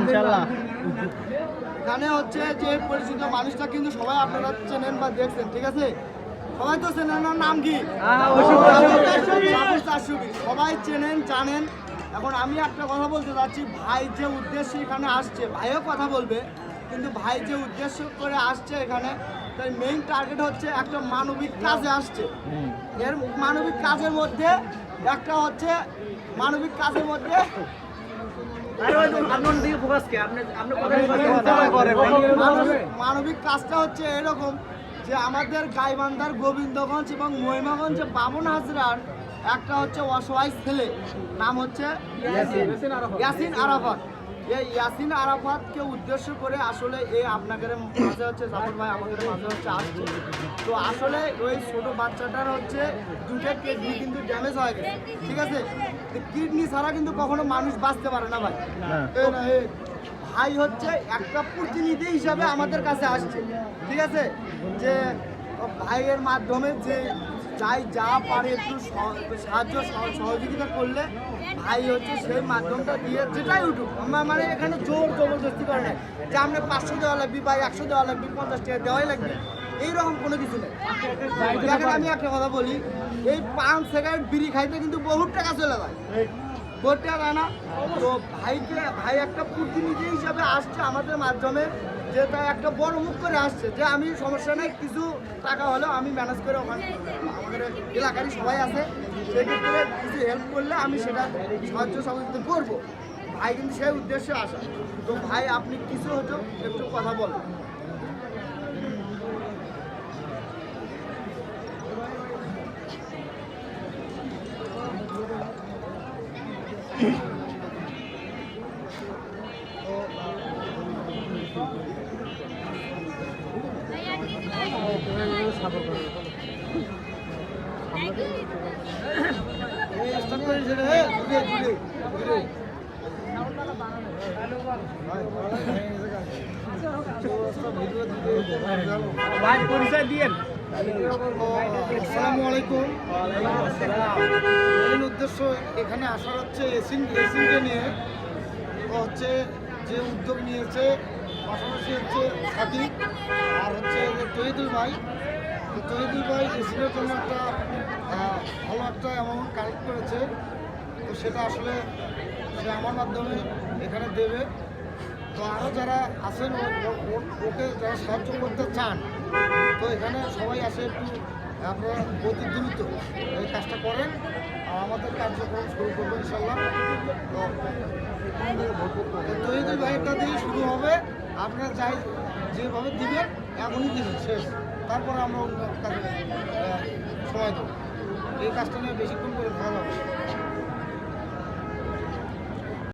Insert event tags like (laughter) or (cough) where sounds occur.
ইনশাল্লাহ। এখানে হচ্ছে যে পরিচিত মানুষটা কিন্তু সবাই আপনারা চেনেন বা দেখছেন ঠিক আছে? সবাই তো চেনেন নাম কি? সাপুর চারশুবি। সবাই চেনেন জানেন। এখন আমি একটা কথা বলতে চাচ্ছি ভাই যে উদ্দেশ্যে এখানে আসছে ভাইও কথা বলবে কিন্তু ভাই যে উদ্দেশ্য করে আসছে এখানে তার মেইন টার্গেট হচ্ছে একটা মানবিক কাজে আসছে। এর মানবিক কাজের মধ্যে একটা হচ্ছে মানবিক কাজের মধ্যে মানবিক- কাজটা হচ্ছে এরকম যে আমাদের গাইবান্ধার গোবিন্দগঞ্জ এবং মহিমাগঞ্জ বামন হাজরার একটা হচ্ছে অসহায় ছেলে। নাম হচ্ছে ইয়াসিন আরাফাত। এই ইয়াসিন আরাফাতকে উদ্দেশ্য করে আসলে এই আপনাদের মাঝে হচ্ছে জাফর ভাই আমাদের মাঝে হচ্ছে আসছে। তো আসলে ওই ছোট বাচ্চাটার হচ্ছে দুটো কিডনি কিন্তু ড্যামেজ হয়ে গেছে ঠিক আছে? কিডনি ছাড়া কিন্তু কখনো মানুষ বাঁচতে পারে না ভাই। ভাই হচ্ছে একটা প্রতিনিধি হিসাবে আমাদের কাছে আসছে ঠিক আছে? যে ভাইয়ের মাধ্যমে যে যাই যা পারে একটু সাহায্য সহ- সহযোগিতা করলে ভাই হচ্ছে সেই মাধ্যমটা দিয়ে যেটাই উঠুক। আমার মানে এখানে জোর জবরদস্তি করে নাই। যে আমরা পাঁচশো দেওয়া লাগবে বা একশো দেওয়া লাগবে, পঞ্চাশ টাকা দেওয়াই লাগবে, এইরকম কোনো কিছু নেই। দেখেন আমি একটা কথা বলি, এই পাঁচ সেকেন্ড বিড়ি খাইতে কিন্তু বহুত টাকা চলে যায়। করতে টাকা না? তো ভাইকে ভাই একটা প্রতিনিধি হিসাবে আসছে আমাদের মাধ্যমে। যে একটা বড় মুখ করে আসছে যে আমি সমস্যা নেই, কিছু টাকা হলেও আমি ম্যানেজ করে ওখানে আমাদের এলাকারই সবাই আছে। সেক্ষেত্রে কিছু হেল্প করলে আমি সেটা সাহায্য সহযোগিতা করব। ভাই কিন্তু সেই উদ্দেশ্যে আসা। তো ভাই, আপনি কিছু হতো একটু কথা বলেন। (laughs) উদ্দেশ্য এখানে আসার হচ্ছে এসিন এসিনকে নিয়ে। হচ্ছে যে উদ্যোগ নিয়েছে, পাশাপাশি হচ্ছে সাকিব আর হচ্ছে তহিদুল ভাই। তো তহিদুল ভাই এসিনের জন্য একটা ভালো একটা অ্যামাউন্ট কালেক্ট করেছে। তো সেটা আসলে সে আমার মাধ্যমে এখানে দেবে। তো আরও যারা ও- ওকে যারা সাহায্য করতে চান, তো এখানে সবাই আসে একটু, আপনারা অতি দ্রুত এই কাজটা করেন। আর আমাদের কার্যক্রম শুরু করব ইনশাল্লাহ তো তহিদুল ভাইয়েরটা দিয়ে শুরু হবে, আপনারা যাই যেভাবে দিবেন, এমনই দিবেন, শেষ। তারপরে আমরা অন্য কাজে সময় দেবো এই কাজটা নিয়ে বেশিক্ষণ করে ভালো হবে।